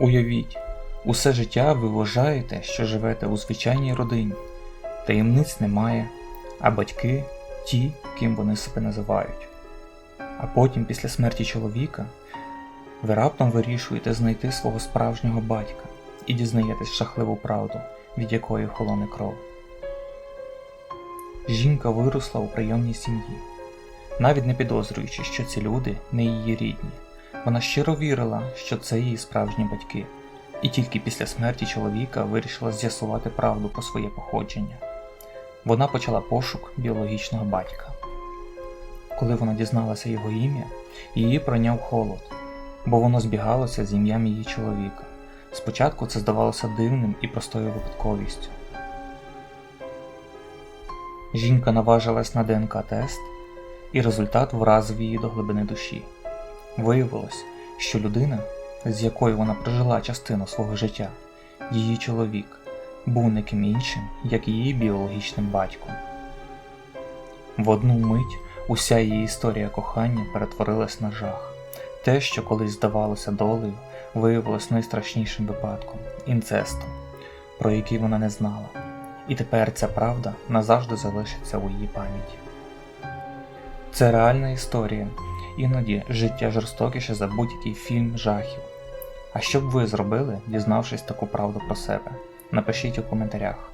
Уявіть, усе життя ви вважаєте, що живете у звичайній родині, таємниць немає, а батьки ті, ким вони себе називають. А потім, після смерті чоловіка, ви раптом вирішуєте знайти свого справжнього батька і дізнаєтесь жахливу правду, від якої холоне кров. Жінка виросла у прийомній сім'ї, навіть не підозрюючи, що ці люди не її рідні. Вона щиро вірила, що це її справжні батьки, і тільки після смерті чоловіка вирішила з'ясувати правду про своє походження. Вона почала пошук біологічного батька. Коли вона дізналася його ім'я, її пройняв холод, бо воно збігалося з ім'ям її чоловіка. Спочатку це здавалося дивним і простою випадковістю. Жінка наважилась на ДНК-тест, і результат вразив її до глибини душі. Виявилось, що людина, з якою вона прожила частину свого життя, її чоловік, був не ким іншим, як її біологічним батьком. В одну мить уся її історія кохання перетворилась на жах. Те, що колись здавалося долею, виявилось найстрашнішим випадком інцестом, про який вона не знала. І тепер ця правда назавжди залишиться у її пам'яті. Це реальна історія, іноді життя жорстокіше за будь-який фільм жахів. А що б ви зробили, дізнавшись таку правду про себе? Напишіть у коментарях.